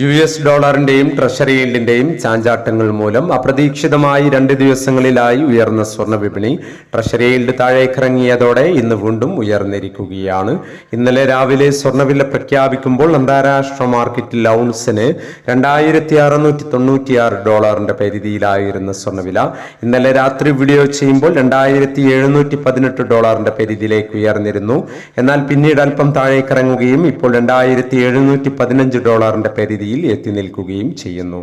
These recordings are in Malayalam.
യു എസ് ഡോളറിന്റെയും ട്രഷറി ഈൽഡിന്റെയും ചാഞ്ചാട്ടങ്ങൾ മൂലം അപ്രതീക്ഷിതമായി രണ്ട് ദിവസങ്ങളിലായി ഉയർന്ന സ്വർണ വിപണി. ട്രഷറി ഈൽഡ് താഴേക്കിറങ്ങിയതോടെ ഇന്ന് വീണ്ടും ഉയർന്നിരിക്കുകയാണ്. ഇന്നലെ രാവിലെ സ്വർണവില പ്രഖ്യാപിക്കുമ്പോൾ അന്താരാഷ്ട്ര മാർക്കറ്റിൽ ഔൺസിന് രണ്ടായിരത്തി അറുന്നൂറ്റി തൊണ്ണൂറ്റിയാറ് ഡോളറിന്റെ പരിധിയിലായിരുന്ന സ്വർണവില. ഇന്നലെ രാത്രി വീഡിയോ ചെയ്യുമ്പോൾ രണ്ടായിരത്തി എഴുന്നൂറ്റി പതിനെട്ട് ഡോളറിന്റെ പരിധിയിലേക്ക് ഉയർന്നിരുന്നു. എന്നാൽ പിന്നീട് അല്പം താഴേക്കിറങ്ങുകയും ഇപ്പോൾ രണ്ടായിരത്തി എഴുന്നൂറ്റി പതിനഞ്ച് ഡോളറിന്റെ പരിധിയിൽ എത്തി നിൽക്കുകയും ചെയ്യുന്നു.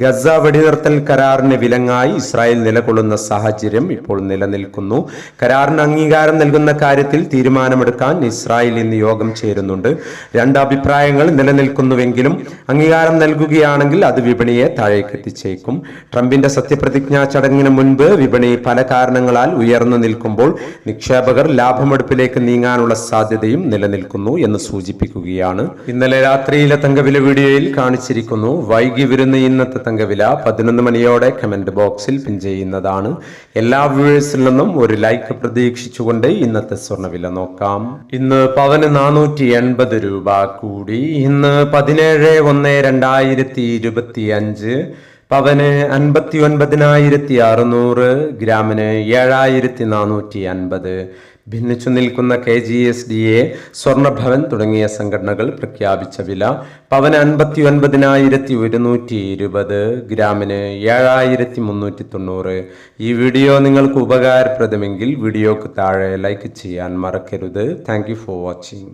ഗസ വെടിനിർത്തൽ കരാറിന് വിലങ്ങായി ഇസ്രായേൽ നിലകൊള്ളുന്ന സാഹചര്യം ഇപ്പോൾ നിലനിൽക്കുന്നു. കരാറിന് അംഗീകാരം നൽകുന്ന കാര്യത്തിൽ തീരുമാനമെടുക്കാൻ ഇസ്രായേൽ ഇന്ന് യോഗം ചേരുന്നുണ്ട്. രണ്ട് അഭിപ്രായങ്ങൾ നിലനിൽക്കുന്നുവെങ്കിലും അംഗീകാരം നൽകുകയാണെങ്കിൽ അത് വിപണിയെ താഴേക്കെത്തിച്ചേക്കും ട്രംപിന്റെ സത്യപ്രതിജ്ഞാ ചടങ്ങിന് മുൻപ് വിപണി പല കാരണങ്ങളാൽ ഉയർന്നു നിൽക്കുമ്പോൾ നിക്ഷേപകർ ലാഭമെടുപ്പിലേക്ക് നീങ്ങാനുള്ള സാധ്യതയും നിലനിൽക്കുന്നു എന്ന് സൂചിപ്പിക്കുകയാണ്. ഇന്നലെ രാത്രിയിലെ തങ്കവില വീഡിയോയിൽ കാണിച്ചിരിക്കുന്നു. വൈകി വരുന്ന ഇന്നത്തെ തങ്കവില പതിനൊന്ന് മണിയോടെ കമന്റ് ബോക്സിൽ പിൻ ചെയ്യുന്നതാണ്. എല്ലാ വ്യൂവേഴ്സിൽ നിന്നും ഒരു ലൈക്ക് പ്രതീക്ഷിച്ചുകൊണ്ട് ഇന്നത്തെ സ്വർണവില നോക്കാം. ഇന്ന് പവന് നാനൂറ്റി എൺപത് രൂപ കൂടി. ഇന്ന് പതിനേഴ് ഒന്ന് രണ്ടായിരത്തി ഇരുപത്തി അഞ്ച് പവന് അൻപത്തി ഒൻപതിനായിരത്തി അറുന്നൂറ് ഗ്രാമിന് ഏഴായിരത്തി നാനൂറ്റി അൻപത് ഭിന്നിച്ചു നിൽക്കുന്ന K G S D A Swarnabhavan തുടങ്ങിയ സംഘടനകൾ പ്രഖ്യാപിച്ച വില പവന് അൻപത്തി ഒൻപതിനായിരത്തി ഒരുന്നൂറ്റി ഇരുപത് ഗ്രാമിന് ഏഴായിരത്തി മുന്നൂറ്റി തൊണ്ണൂറ് ഈ വീഡിയോ നിങ്ങൾക്ക് ഉപകാരപ്രദമെങ്കിൽ വീഡിയോക്ക് താഴെ ലൈക്ക് ചെയ്യാൻ മറക്കരുത്. Thank for watching.